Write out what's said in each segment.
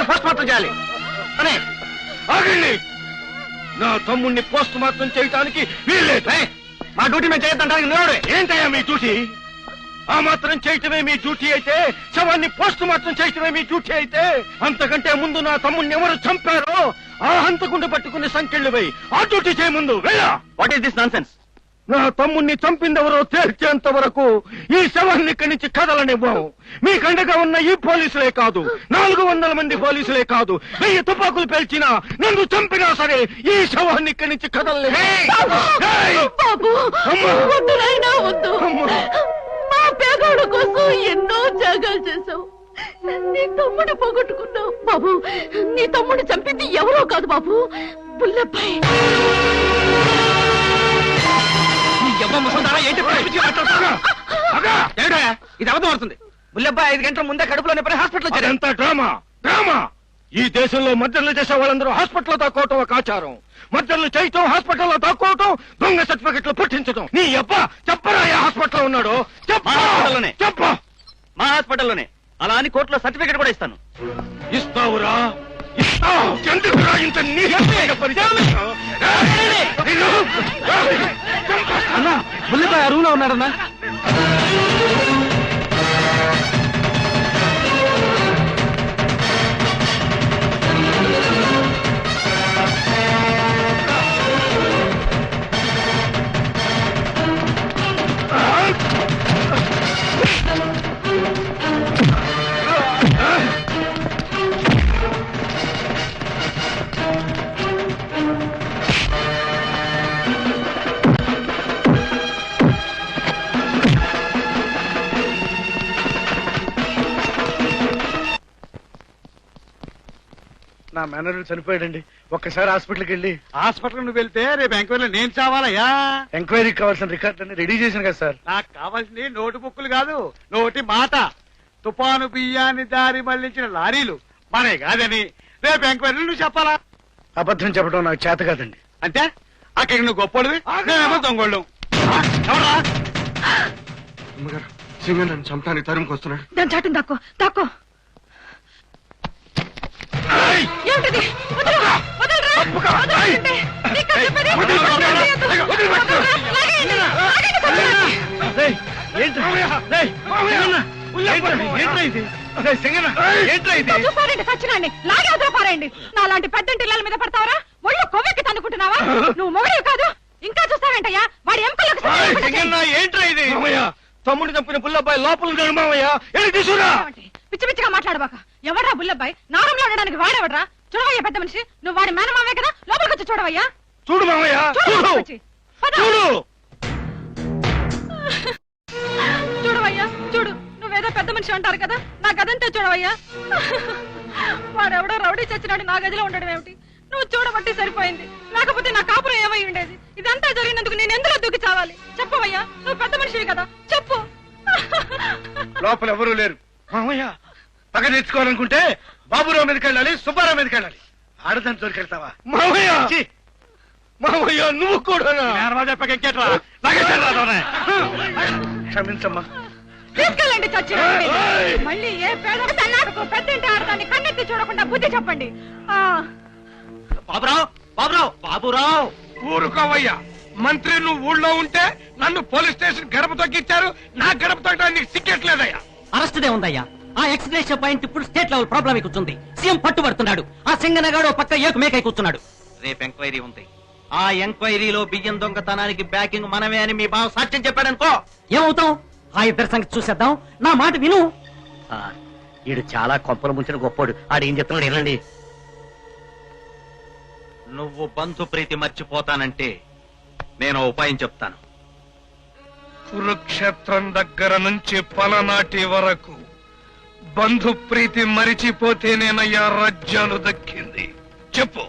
శవాన్ని post mortem చేయాలి. అనే ఆగండి. నా తమ్ముణ్ణి పోస్ట్ మార్టం చేయటానికి వీల్లేదు. మా డ్యూటీ మేము చేయొద్దంటానికి నిలవడే ఏంటయ్యా మీ డ్యూటీ? ఆ మాత్రం చేయటమే మీ డ్యూటీ అయితే శవాన్ని పోస్ట్ మార్టం చేయటమే మీ డ్యూటీ అయితే అంతకంటే ముందు నా తమ్ముణ్ణి ఎవరు చంపారో ఆ హంతకుండా పట్టుకుని సంకెళ్ళు పోయి ఆ డ్యూటీ చేయ ముందు. వెళ్ళా. What is this nonsense నా తమ్ముణ్ణి చంపిందెవరో తేల్చేంత వరకు ఈ శవాన్ని ఇక్కడి నుంచి కదలనివ్వం మీ కండగా ఉన్న ఈ పోలీసులే కాదు నాలుగు వందల మంది పోలీసులే కాదు వెయ్యి తుపాకులు పేల్చినా నన్ను చంపినా సరే ఈ శవాన్ని ఇక్కడి నుంచి కదలలే బాబు! అమ్మా! వద్దు నాయనా వద్దు. అమ్మా! మా పేదోడు కోసం ఎన్నో త్యాగాలు చేశావు. నీ తమ్ముడు పోగొట్టుకున్నావు. బాబు నీ తమ్ముడు చంపింది ఎవరో కాదు బాబు. బుల్లెపై ఇది అబద్ధం అవుతుంది బుల్లెబ్బాయి ఐదు గంటల ముందే కడుపులో నొప్పి హాస్పిటల్ వచ్చారు డ్రామా డ్రామా! ఈ దేశంలో మద్దతులు చేసే వాళ్ళందరూ హాస్పిటల్లో దాక్కోవటం ఒక ఆచారం. మద్దతులు చేయటం హాస్పిటల్లో దాక్కోవటం దొంగ సర్టిఫికెట్లు పుట్టించడం నీ అబ్బ చెప్పరా ఏ హాస్పిటల్లో ఉన్నాడు? హాస్పిటల్లోనే. చెప్పు! మా హాస్పిటల్లోనే. అలా అని కోర్టులో సర్టిఫికేట్ కూడా ఇస్తాను. ఇస్తావురా? ఇస్తావు ఎందుకురా ఇంత నీచమైన పని అరువులో ఉన్నాడన్నా నా మేనర్ చనిపోయాడండి. ఒక్కసారి హాస్పిటల్కి వెళ్ళి. హాస్పిటల్ నువ్వు వెళ్తే రేపు ఎంక్వైరీలో నేను చావాలయ్యా. ఎంక్వైరీకి కావాల్సిన రికార్డులన్నీ రెడీ చేశాను కదా సార్. నాకు కావాల్సింది నోటు బుక్కులు కాదు నోటి మాట. తుఫాను బియ్యాన్ని దారి మళ్ళించిన లారీలు మనే కాదని రేపు ఎంక్వైరీలు నువ్వు చెప్పాలా? అబద్ధం చెప్పడం నాకు చేత కాదండి. అంటే? అక్కడికి నువ్వు గొప్పడివి? నేనేమో దొంగోళ్ళు ఎవరా అమ్మగారు సింగ నన్ను చంపడానికి తరుముకు వస్తున్నాడు దాని చాటును దాక్కో దాక్కో. పారేయండి నా లాంటి పెద్దంటి ఇళ్ళ మీద పడతావరా? ఒళ్ళు కొవ్వెక్కి తన్నుకుంటున్నావా? నువ్వు మొగడివి కాదు! ఇంకా చూస్తావేంటయ్యా? వాడి ఎంకలకు ఏంట్రా ఇది? తమ్ముడు చంపిన పుల్లబ్బాయి లోపల ఉన్నాడు మామయ్య తీసుకురా! పిచ్చి పిచ్చిగా మాట్లాడబాక. ఎవడ్రా బుల్లబ్బాయి? నారంలో ఉండడానికి వాడేవడ్రా? చూడవయ్యా పెద్ద మనిషి. నువ్వు వాడి మేనమావే కదా? లోపలికి వచ్చి చూడవయ్యా చూడు మామయ్య చూడు చూడవయ్యా చూడు. నువ్వేదో పెద్ద మనిషి అంటారు కదా? నా గదంతా చూడవయ్యా వాడెవడో రౌడీ చచ్చినాడు నా గదిలో ఉండడం ఏమిటి? నువ్వు చూడబట్టి సరిపోయింది. లేకపోతే నా కాపురం ఏమై ఉండేది? ఇదంతా జరిగినందుకు నేను ఎందులో దూకి చావాలి? చెప్పవయ్యా నువ్వు పెద్ద మనిషివి కదా? చెప్పు. లోపల ఎవరూ లేరు. మామయ్య పగ తెచ్చుకోవాలనుకుంటే బాబురావు మీదకి వెళ్ళాలి సుబ్బారావు మీదకి వెళ్ళాలి. ఆడదాని తోలికెళ్తావా మామయ్య! మామయ్య నువ్వు కూడా? క్షమించమ్మా. తీసుకెళ్ళండి చచ్చిన ఏయ్! మళ్ళీ ఏ పేద సన్నాటకు పెద్ద ఇంటి ఆడదాన్ని కన్నెత్తి చూడకుండా బుద్ధి చెప్పండి. ఆ. బాబురావు బాబురావు బాబురావు. ఊరుకోవయ్యా. మంత్రి నువ్వు ఊళ్ళో ఉంటే నన్ను పోలీస్ స్టేషన్ గడప తొక్కిచ్చారు. నా గడప తొక్కడానికి నీకు సిగ్గట్లేదయ్యా. అరెస్ట్ ఉందయ్యా. ఆ ఎక్స్గ్రేషన్ పాయింట్ ఇప్పుడు స్టేట్ లెవెల్ ప్రాబ్లం కూర్చుంది. సీఎం పట్టుబడుతున్నాడు. ఆ సింగనగాడు పక్క ఏకు మేకై కూర్చున్నాడు. రేపు ఎంక్వైరీ ఉంది. ఆ ఎంక్వైరీలో బియ్యం దొంగతనానికి బ్యాకింగ్ మనమే అని మీ బావ సాక్ష్యం చెప్పాడనుకో. ఏమవుతాం? ఆ ఇద్దరి సంగతి చూసేద్దాం. నా మాట విను. ఈడు చాలా కొంపలు ముంచిన గొప్పోడు. ఆడు ఏం చెప్తున్నాడు వినండి. నువ్వు బంధు ప్రీతి మర్చిపోతానంటే నేను ఉపాయం చెప్తాను. కురుక్షేత్రం దగ్గర నుంచి పలనాటి వరకు బంధు ప్రీతి మరిచిపోతేనేనయ్యా రాజ్యాలు దక్కింది. చెప్పు.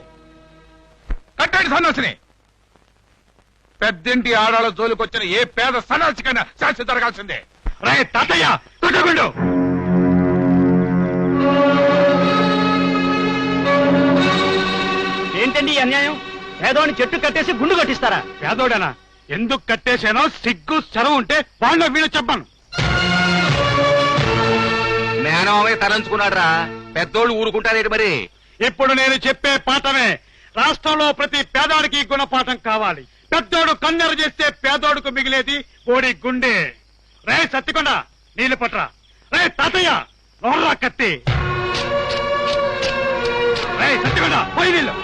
కట్టండి సన్నాసిని. పెద్దింటి ఆడాళ్ళ జోలికొచ్చిన ఏ పేద సన్నాసికైనా శాస్తి జరగాల్సిందే. రే తాతయ్య కట్టకుండా ఏంటండి ఈ అన్యాయం? పేదోని చెట్టు కట్టేసి గుండు కట్టిస్తారా? పేదోడేనా? ఎందుకు కట్టేశానో సిగ్గు చరం ఉంటే వాళ్ళ వీళ్ళు చెప్పాను. మేనమామే తలంచుకున్నాడు రా పెద్దోళ్ళు ఊరుకుంటారేంటి మరి? ఇప్పుడు నేను చెప్పే పాఠమే రాష్ట్రంలో ప్రతి పేదోడికి గుణపాఠం కావాలి. పెద్దోడు కన్నెర చేస్తే పేదోడుకు మిగిలేది ఓడి గుండె. రే సత్తికొండ నీళ్ళు పట్రా. రే తాతయ్య నోర్రా కత్తి. రే సత్తికొండ పోయి నీళ్ళు.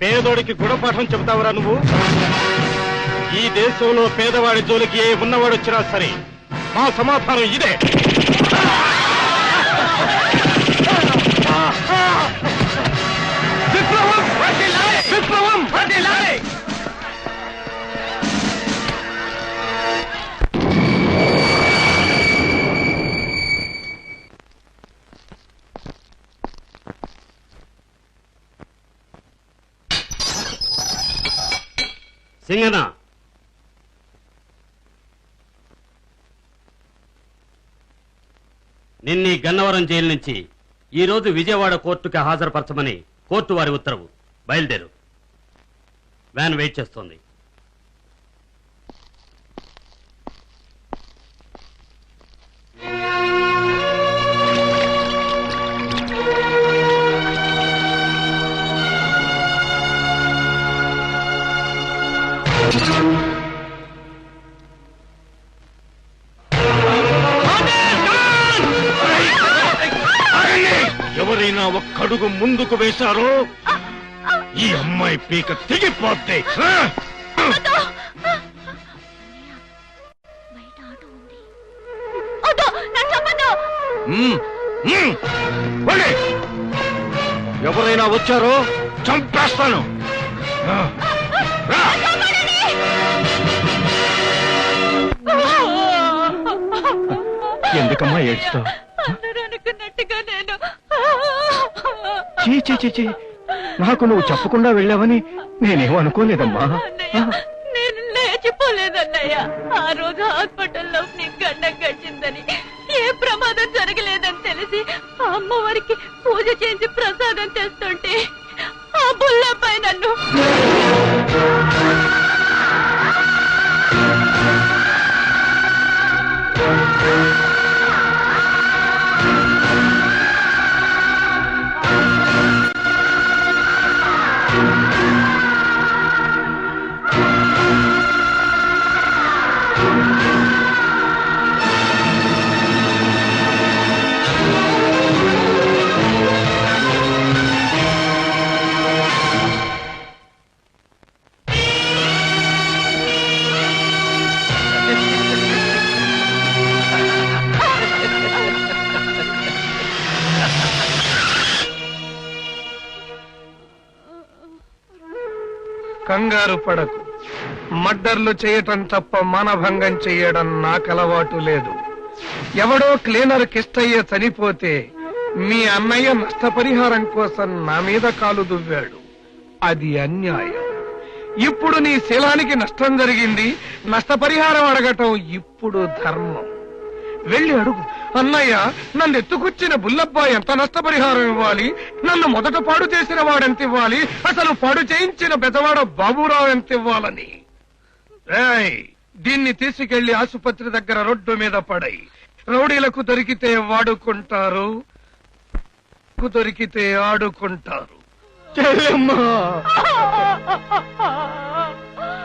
పేదోడికి గుణపాఠం చెబుతావురా నువ్వు? ఈ దేశంలో పేదవాడి జోలికి ఏ ఉన్నవాడు వచ్చినా సరే మా సమాధానం ఇదే. విప్లవం విప్లవం సింగన నిన్నీ గన్నవరం జైలు నుంచి ఈ రోజు విజయవాడ కోర్టుకి హాజరుపరచమని కోర్టు వారి ఉత్తర్వు బయలుదేరు. వ్యాన్ వెయిట్ చేస్తోంది. ముందుకు వేశారో ఈ అమ్మాయి పీక. వెళ్ళి. ఎవరైనా వచ్చారో చంపేస్తాను. ఎందుకమ్మా ఏడుస్తావు? అందరూ అనుకున్నట్టుగా నేను చీ చీ చీ చీ నాకు నువ్వు చెప్పకుండా వెళ్ళావని నేనేం అనుకోలేదమ్మా. నేను లేచిపోలేదన్నయ్య. ఆ రోజు హాస్పిటల్లో నీకు గండం గడిచిందని ఏ ప్రమాదం జరగలేదని తెలిసి ఆ అమ్మవారికి పూజ చేసి ప్రసాదం తెస్తుంటే ఆ బుల్లపై నన్ను కంగారు పడకు. మర్డర్లు చేయటం తప్ప మానభంగం చేయడం నాకలవాటు లేదు. ఎవడో క్లీనర్ కిష్టయ్య చనిపోతే మీ అన్నయ్య నష్టపరిహారం కోసం నా మీద కాలు దువ్వాడు. అది అన్యాయం. ఇప్పుడు నీ శీలానికి నష్టం జరిగింది. నష్టపరిహారం అడగటం ఇప్పుడు ధర్మం. వెళ్ళి అడుగు. అన్నయ్య నన్ను ఎత్తుకొచ్చిన బుల్లబ్బాయి ఎంత నష్టపరిహారం ఇవ్వాలి? నన్ను మొదట పాడు చేసిన వాడెంత ఇవ్వాలి? అసలు పాడు చేయించిన బెదవాడ బాబురావు ఎంత ఇవ్వాలని? దీన్ని తీసుకెళ్ళి ఆసుపత్రి దగ్గర రోడ్డు మీద పడై. రౌడీలకు దొరికితే వాడుకుంటారు దొరికితే ఆడుకుంటారు.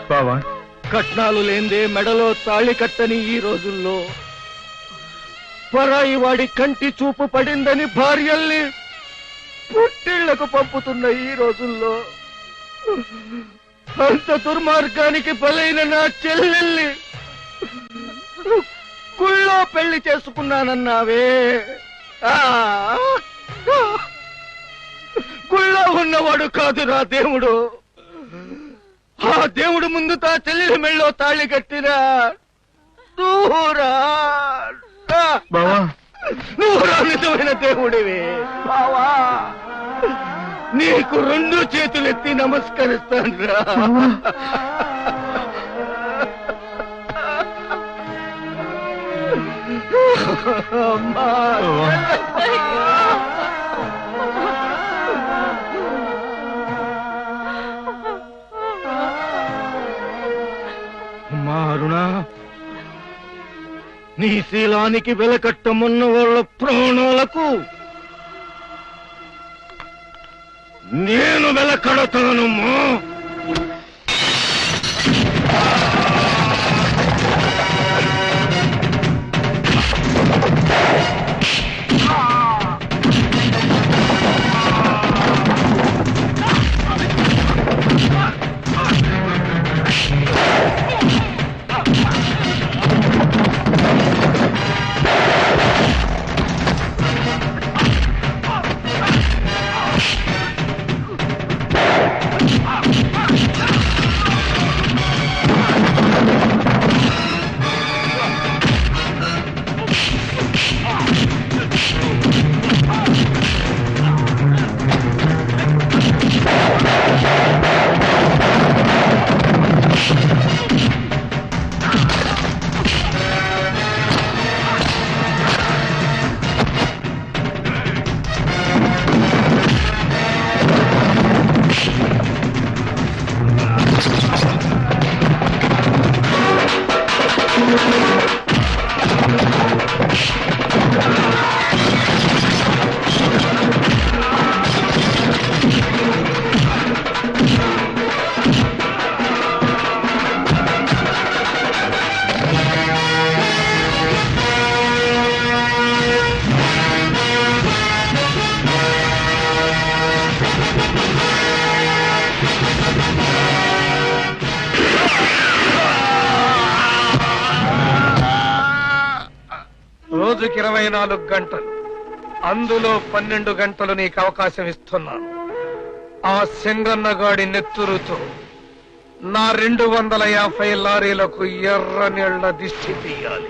బావా కట్నాలు లేందే మెడలో తాళి కట్టని ఈ రోజుల్లో. పరాయి వాడి కంటి చూపు పడిందని భార్యల్ని పుట్టిళ్ళకు పంపుతున్న ఈ రోజుల్లో అంత దుర్మార్గానికి బలైన నా చెల్లెల్ని కుళ్ళో పెళ్ళి చేసుకున్నానన్నావే ఆ! గుళ్ళో ఉన్నవాడు కాదురా దేవుడు ఆ దేవుడు ముందు తా చెల్లెలి మెళ్ళో తాళి కట్టిరా దూరా బావా. నిజమైన దేవుడివి. బావా నీకు రెండు చేతులెత్తి నమస్కరిస్తాను రా అమ్మా. అమ్మా అరుణ. నీ శీలానికి వెలకట్టమున్న వాళ్ళ ప్రాణాలకు నేను వెలకడతానమ్మా. రోజుకి ఇరవై నాలుగు గంటలు. అందులో పన్నెండు గంటలు నీకు అవకాశం ఇస్తున్నాను. ఆ సింగన్నగాడి నెత్తురుతో నా రెండు వందల యాభై లారీలకు ఎర్ర నీళ్ళ దిష్టి తీయాలి.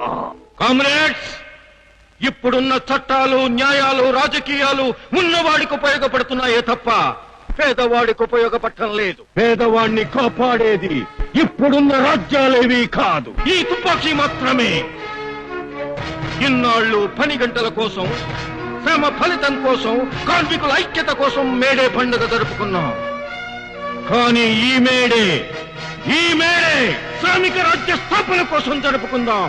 ఆ, కామ్రేడ్స్ ఇప్పుడున్న చట్టాలు న్యాయాలు రాజకీయాలు ఉన్నవాడికి ఉపయోగపడుతున్నాయే తప్ప పేదవాడికి ఉపయోగపడటం లేదు. పేదవాడిని కాపాడేది ఇప్పుడున్న రాజ్యాలేవి కాదు. ఈ తుపాకీ మాత్రమే. ఇన్నాళ్ళు పని గంటల కోసం శ్రమ ఫలితం కోసం కార్మికుల ఐక్యత కోసం మేడే పండుగ జరుపుకున్నాం. కానీ ఈ మేడే ఈ మేడే శ్రామిక రాజ్య స్థాపన కోసం జరుపుకుందాం.